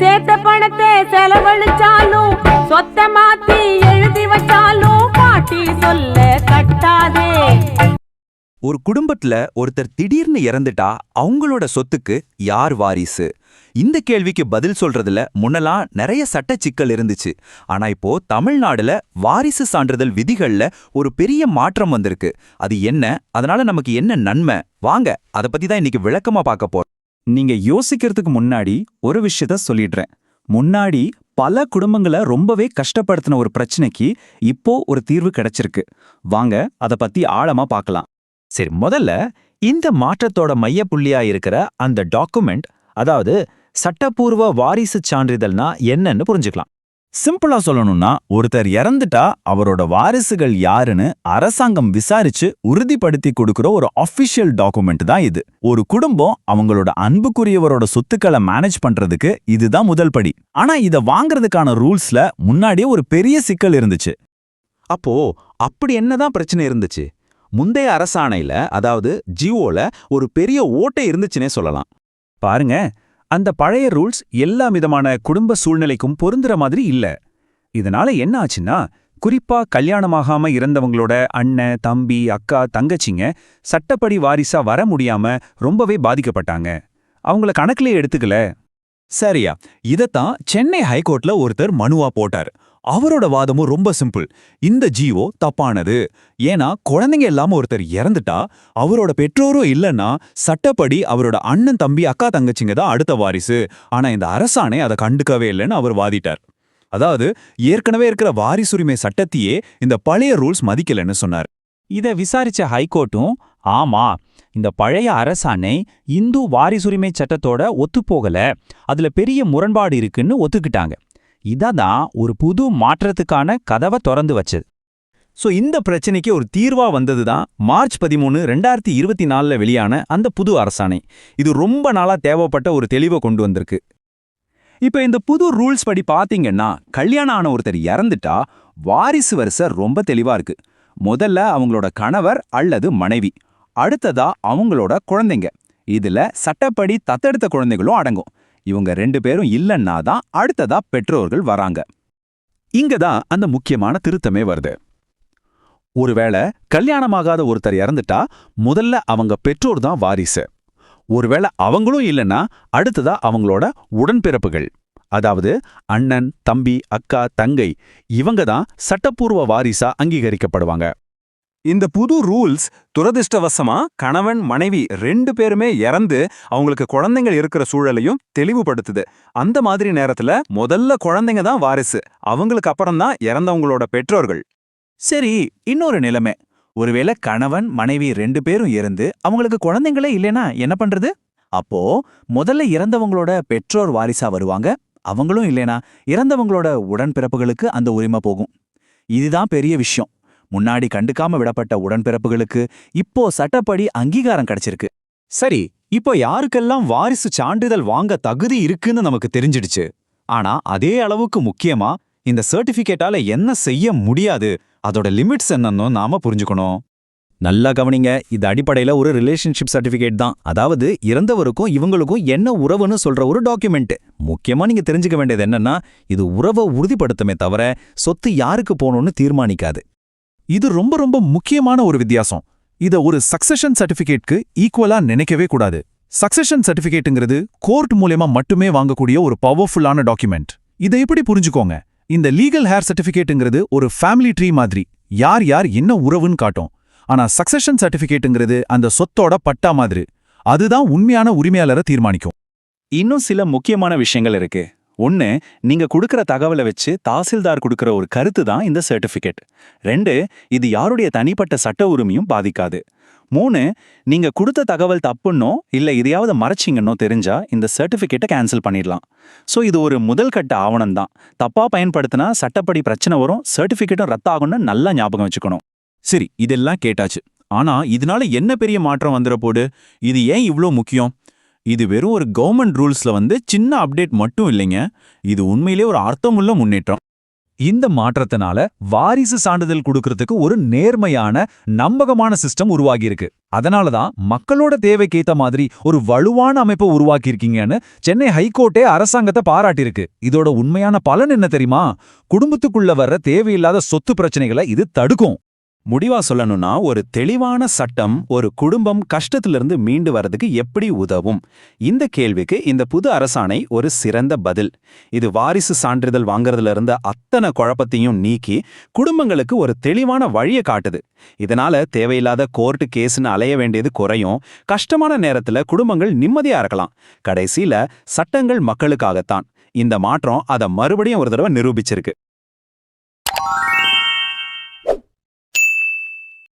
சேர்த்த பணத்தை செலவழிச்சாலும் சொத்த மாத்தி எழுதி வச்சாலும் பாட்டி சொல்ல கட்டாதே. ஒரு குடும்பத்துல ஒருத்தர் திடீர்னு இறந்துட்டா அவங்களோட சொத்துக்கு யார் வாரிசு? இந்த கேள்விக்கு பதில் சொல்றதுல முன்னெல்லாம் நிறைய சட்ட சிக்கல் இருந்துச்சு. ஆனா இப்போ தமிழ்நாடுல வாரிசு சான்றிதழ் விதிகள்ல ஒரு பெரிய மாற்றம் வந்திருக்கு. அது என்ன? அதனால நமக்கு என்ன நன்மை? வாங்க அதை பத்தி தான் இன்னைக்கு விளக்கமா பார்க்க போறோம். நீங்க யோசிக்கிறதுக்கு முன்னாடி ஒரு விஷயத்த சொல்லிடுறேன். முன்னாடி பல குடும்பங்களை ரொம்பவே கஷ்டப்படுத்தின ஒரு பிரச்சனைக்கு இப்போ ஒரு தீர்வு கிடைச்சிருக்கு. வாங்க அத பத்தி ஆழமா பார்க்கலாம் சரி முதல்ல இந்த மாற்றத்தோட மையப்புள்ளியா இருக்கிற அந்த டாக்குமெண்ட் அதாவது சட்டப்பூர்வ வாரிசு சான்றிதழ்னா என்னன்னு புரிஞ்சுக்கலாம். சிம்பிளா சொல்லணும்னா ஒருத்தர் இறந்துட்டா அவரோட வாரிசுகள் யாருன்னு அரசாங்கம் விசாரிச்சு உறுதிப்படுத்தி கொடுக்கிற ஒரு அஃபிஷியல் டாக்குமெண்ட் தான் இது. ஒரு குடும்பம் அவங்களோட அன்புக்குரியவரோட சொத்துக்களை மேனேஜ் பண்றதுக்கு இதுதான் முதல் படி. ஆனா இத வாங்குறதுக்கான ரூல்ஸ்ல முன்னாடியே ஒரு பெரிய சிக்கல் இருந்துச்சு. அப்போ அப்படி என்னதான் பிரச்சனை இருந்துச்சு? முந்தைய அரசாணையில அதாவது ஜியோல ஒரு பெரிய ஓட்டை இருந்துச்சுனே சொல்லலாம். பாருங்க அந்த பழைய ரூல்ஸ் எல்லா விதமான குடும்ப சூழ்நிலைக்கும் பொருந்துற மாதிரி இல்ல. இதனால என்ன ஆச்சுன்னா குறிப்பா கல்யாணமாகாம இறந்தவங்களோட அண்ணன் தம்பி அக்கா தங்கச்சிங்க சட்டப்படி வாரிசா வர முடியாம ரொம்பவே பாதிக்கப்பட்டாங்க. அவங்கள கணக்கிலே எடுத்துக்கல. சரியா இதத்தான் சென்னை ஹைகோர்ட்ல ஒருத்தர் மனுவா போட்டார். அவரோட வாதமும் ரொம்ப சிம்பிள். இந்த ஜீவோ தப்பானது. ஏன்னா குழந்தைங்க இல்லாம ஒருத்தர் இறந்துட்டா அவரோட பெற்றோரும் இல்லைன்னா சட்டப்படி அவரோட அண்ணன் தம்பி அக்கா தங்கச்சிங்க தான் அடுத்த வாரிசு. ஆனா இந்த அரசாணை அதை கண்டுக்கவே இல்லைன்னு அவர் வாதிட்டார். அதாவது ஏற்கனவே இருக்கிற வாரிசுரிமை சட்டத்தையே இந்த பழைய ரூல்ஸ் மதிக்கலன்னு சொன்னார். இத விசாரிச்ச ஹைகோர்ட்டும் ஆமா இந்த பழைய அரசாணை இந்து வாரிசுரிமை சட்டத்தோட ஒத்துப்போகல. அதுல பெரிய முரண்பாடு இருக்குன்னு ஒத்துக்கிட்டாங்க. இததான் ஒரு புது மாற்றத்துக்கான கதவை திறந்து வச்சது. சோ இந்த பிரச்சனைக்கு ஒரு தீர்வா வந்தது தான் மார்ச் பதிமூணு ரெண்டாயிரத்தி இருபத்தி நாலில் வெளியான அந்த புது அரசாணை. இது ரொம்ப நாளா தேவைப்பட்ட ஒரு தெளிவை கொண்டு வந்திருக்கு. இப்ப இந்த புது ரூல்ஸ் படி பாத்தீங்கன்னா கல்யாணம் ஆன ஒருத்தர் இறந்துட்டா வாரிசு வரிசை ரொம்ப தெளிவா இருக்கு. முதல்ல அவங்களோட கணவர் அல்லது மனைவி. அடுத்ததா அவங்களோட குழந்தைங்க. இதுல சட்டப்படி தத்தெடுத்த குழந்தைகளும் அடங்கும். இவங்க ரெண்டு பேரும் இல்லைன்னா தான் அடுத்ததா பெற்றோர்கள் வராங்க. இங்க தான் அந்த முக்கியமான திருத்தமே வருது. ஒருவேளை கல்யாணமாகாத ஒருத்தர் இறந்துட்டா முதல்ல அவங்க பெற்றோர் தான் வாரிசு. ஒருவேளை அவங்களும் இல்லைன்னா அடுத்ததா அவங்களோட உடன்பிறப்புகள். அதாவது அண்ணன் தம்பி அக்கா தங்கை இவங்க தான் சட்டப்பூர்வ வாரிசா அங்கீகரிக்கப்படுவாங்க. இந்த புது ரூல்ஸ் துரதிர்ஷ்டவசமா கணவன் மனைவி ரெண்டு பேருமே இறந்து அவங்களுக்கு குழந்தைங்க இருக்கிற சூழலையும் தெளிவுபடுத்துது. அந்த மாதிரி நேரத்துல முதல்ல குழந்தைங்க தான் வாரிசு. அவங்களுக்கு அப்புறம் தான் இறந்தவங்களோட பெற்றோர்கள். சரி இன்னொரு நிலைமை. ஒருவேளை கணவன் மனைவி ரெண்டு பேரும் இருந்து அவங்களுக்கு குழந்தைங்களே இல்லைனா என்ன பண்றது? அப்போ முதல்ல இறந்தவங்களோட பெற்றோர் வாரிசா வருவாங்க. அவங்களும் இல்லைனா இறந்தவங்களோட உடன்பிறப்புகளுக்கு அந்த உரிமை போகும். இதுதான் பெரிய விஷயம். முன்னாடி கண்டுக்காம விடப்பட்ட உடன்பிறப்புகளுக்கு இப்போ சட்டப்படி அங்கீகாரம் கிடைச்சிருக்கு. சரி இப்போ யாருக்கெல்லாம் வாரிசு சான்றிதழ் வாங்க தகுதி இருக்குன்னு நமக்கு தெரிஞ்சிடுச்சு. ஆனா அதே அளவுக்கு முக்கியமா இந்த சர்டிபிகேட்டால என்ன செய்ய முடியாது அதோட லிமிட்ஸ் என்னன்னு நாம புரிஞ்சுக்கணும். நல்லா கவனிங்க இது அடிப்படையில ஒரு ரிலேஷன்ஷிப் சர்டிபிகேட் தான். அதாவது இறந்தவருக்கும் இவங்களுக்கும் என்ன உறவுன்னு சொல்ற ஒரு டாக்குமெண்ட் முக்கியமா நீங்க தெரிஞ்சுக்க வேண்டியது என்னன்னா இது உறவை உறுதிப்படுத்துமே தவிர சொத்து யாருக்கு போகணும்னு தீர்மானிக்காது. இது ரொம்ப ரொம்ப முக்கியமான ஒரு வித்தியாசம். இத ஒரு சக்சஷன் சர்டிபிகேட்க்கு ஈக்குவலா நினைக்கவே கூடாது. சக்சஷன் சர்டிபிகேட்டுங்கிறது கோர்ட் மூலியமா மட்டுமே வாங்கக்கூடிய ஒரு பவர்ஃபுல்லான டாக்குமெண்ட் இதை எப்படி புரிஞ்சுக்கோங்க? இந்த லீகல் ஹேர் சர்டிபிகேட்டுங்கிறது ஒரு ஃபேமிலி ட்ரீ மாதிரி. யார் யார் என்ன உறவுன்னு காட்டும். ஆனா சக்சஷன் சர்டிபிகேட்டுங்கிறது அந்த சொத்தோட பட்டா மாதிரி. அதுதான் உண்மையான உரிமையாளரை தீர்மானிக்கும். இன்னும் சில முக்கியமான விஷயங்கள் இருக்கு. ஒன்னு நீங்க கொடுக்குற தகவலை வச்சு தாசில்தார் கொடுக்குற ஒரு கருத்து தான் இந்த சர்டிஃபிகேட். ரெண்டு இது யாருடைய தனிப்பட்ட சட்ட உரிமையும் பாதிக்காது. மூணு நீங்க கொடுத்த தகவல் தப்புன்னோ இல்ல எதையாவது மறைச்சிங்கன்னோ தெரிஞ்சா இந்த சர்டிஃபிகேட்டை கேன்சல் பண்ணிடலாம். ஸோ இது ஒரு முதல் கட்ட ஆவணம் தான். தப்பா பயன்படுத்தினா சட்டப்படி பிரச்சனை வரும் சர்டிபிகேட்டும் ரத்தாகும்னு நல்லா ஞாபகம் வச்சுக்கணும். சரி இதெல்லாம் கேட்டாச்சு. ஆனா இதனால என்ன பெரிய மாற்றம் வந்துட போடு இது ஏன் இவ்ளோ முக்கியம்? இது வெறும் ஒரு கவர்மெண்ட் ரூல்ஸ்ல வந்து சின்ன அப்டேட் மட்டும் இல்லைங்க. இது உண்மையிலே ஒரு அர்த்தமுள்ள முன்னேற்றம். இந்த மாற்றத்தினால வாரிசு சான்றிதழ் கொடுக்கறதுக்கு ஒரு நேர்மையான நம்பகமான சிஸ்டம் உருவாகியிருக்கு. அதனால தான் மக்களோட தேவைக்கேத்த மாதிரி ஒரு வலுவான அமைப்பை உருவாக்கியிருக்கீங்கன்னு சென்னை ஹைகோர்ட்டே அரசாங்கத்தை பாராட்டியிருக்கு. இதோட உண்மையான பலன் என்ன தெரியுமா? குடும்பத்துக்குள்ள வர்ற தேவையில்லாத சொத்து பிரச்சனைகளை இது தடுக்கும். முடிவா சொல்லணும்னா ஒரு தெளிவான சட்டம் ஒரு குடும்பம் கஷ்டத்திலிருந்து மீண்டு வரதுக்கு எப்படி உதவும்? இந்த கேள்விக்கு இந்த புது அரசாணை ஒரு சிறந்த பதில். இது வாரிசு சான்றிதழ் வாங்குறதுல இருந்த அத்தனை குழப்பத்தையும் நீக்கி குடும்பங்களுக்கு ஒரு தெளிவான வழியை காட்டுது. இதனால தேவையில்லாத கோர்ட்டு கேஸ்னு அலைய வேண்டியது குறையும். கஷ்டமான நேரத்துல குடும்பங்கள் நிம்மதியா இருக்கலாம். கடைசியில சட்டங்கள் மக்களுக்காகத்தான். இந்த மாற்றம் அதை மறுபடியும் ஒரு தடவை நிரூபிச்சிருக்கு.